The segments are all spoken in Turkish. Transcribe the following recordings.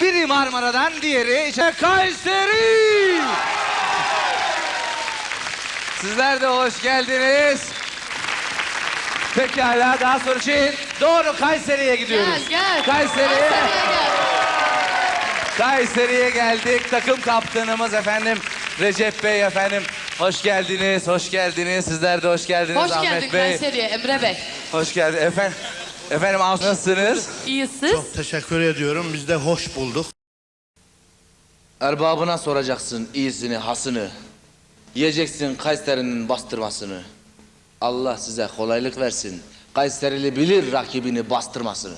Biri Marmara'dan diğeri işte Kayseri. Sizler de hoş geldiniz. Pekala daha sonra için doğru Kayseri'ye gidiyoruz. Gel gel. Kayseri'ye. Kayseri'ye geldik. Takım kaptanımız efendim Recep Bey efendim Hoş geldiniz, hoş geldiniz. Sizler de hoş geldiniz Hoş Ahmet geldin Bey. Kayseri'ye Emre Bey. Hoş geldin efendim. Efendim nasılsınız? İyi siz? Çok teşekkür ediyorum. Biz de hoş bulduk. Erbabına soracaksın iyisini, hasını. Yiyeceksin Kayseri'nin bastırmasını. Allah size kolaylık versin. Kayserili bilir rakibini bastırmasını.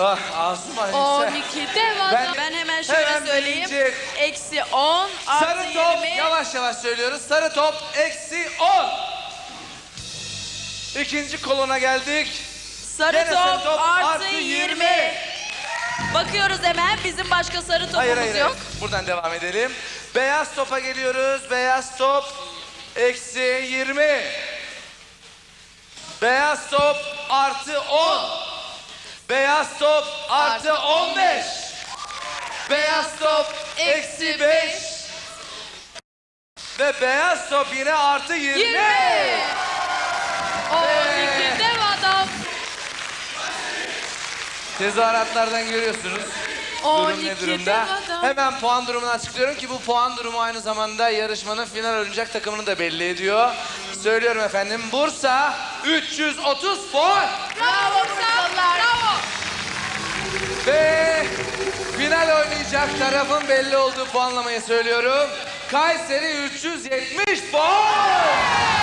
Ah, Asuman ise. 12 dev adam. Ben- Ben, hemen şöyle hemen söyleyeyim. birinci. Eksi 10 artı Sarı top 20. yavaş yavaş söylüyoruz. Sarı top eksi 10. İkinci kolona geldik. Sarı Gene sarı top, top artı, artı 20. 20. Bakıyoruz hemen bizim başka sarı topumuz Hayır hayır, yok. hayır. Buradan devam edelim. Beyaz topa geliyoruz. Beyaz top eksi 20. Beyaz top artı 10. Beyaz top artı Artı 15. Beyaz top eksi 5. Ve beyaz top yine artı 20. 20. 12 dev adam. Tezahüratlardan görüyorsunuz. Durum 12 ne dev durumda? adam. Hemen puan durumunu açıklıyorum ki bu puan durumu aynı zamanda yarışmanın final oynayacak takımını da belli ediyor. Söylüyorum efendim. Bursa 330 puan Bravo Bursalılar. Oynayacak tarafın belli olduğu puanlamayı söylüyorum. Kayseri 370 puan.